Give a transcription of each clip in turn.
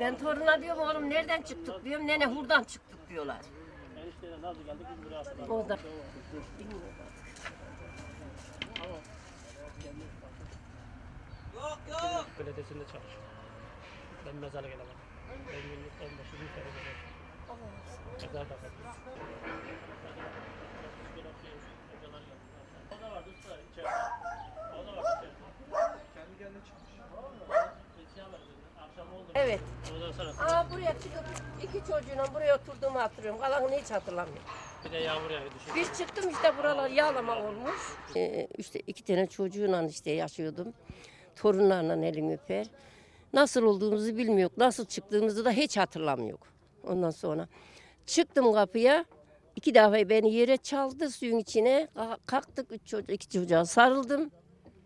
Ben toruna diyorum oğlum nereden çıktık diyorum. Nene hurdan çıktık diyorlar. Enişteyle nasıl geldik biz buraya attılar. O da. Belediyesinde çalışıyor. Ben mezara gelemem. Ben günlük 15 bin kere geliyorum. Mezar da kapıyor. O da vardı usta içeride. O da vardı içeride. Kendi kendine çıkmış. İsyan var dedi. Akşam oldu. Evet. Sonra Aa buraya çıkıp iki çocuğuna buraya oturduğumu hatırlıyorum. Kalanını hiç hatırlamıyorum. bir de yağmur yağıyor düşün. Bir çıktım işte buralar yağlama olmuş. Ee, işte iki tane çocuğuyla işte yaşıyordum. Torunlarla elimi öper. Nasıl olduğumuzu bilmiyor. Nasıl çıktığımızı da hiç hatırlamıyor. Ondan sonra çıktım kapıya. İki defa beni yere çaldı suyun içine. Ka- Kalktık üç çocuk, iki çocuğa sarıldım.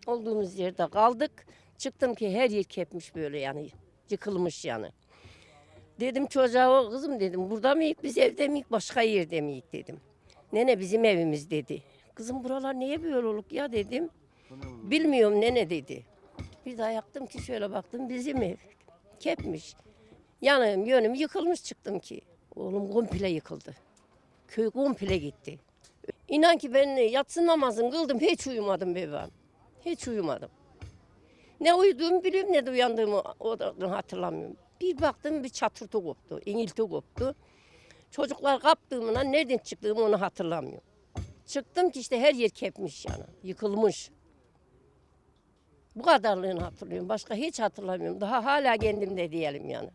Olduğumuz yerde kaldık. Çıktım ki her yer kepmiş böyle yani. Yıkılmış yani. Dedim çocuğa kızım dedim burada mıyız biz evde miyiz başka yerde miyiz dedim. Nene bizim evimiz dedi. Kızım buralar niye böyle oluk ya dedim. Bilmiyorum nene dedi. Bir daha yaktım ki şöyle baktım bizim ev. Kepmiş. Yanım yönüm yıkılmış çıktım ki. Oğlum komple yıkıldı. Köy komple gitti. İnan ki ben yatsı namazını kıldım hiç uyumadım bebeğim. Hiç uyumadım. Ne uyuduğumu biliyorum ne de uyandığımı odadan hatırlamıyorum. Bir baktım bir çatırtı koptu, inilti koptu. Çocuklar kaptığımla nereden çıktığımı onu hatırlamıyorum. Çıktım ki işte her yer kepmiş yani, yıkılmış. Bu kadarlığını hatırlıyorum. Başka hiç hatırlamıyorum. Daha hala kendimde diyelim yani.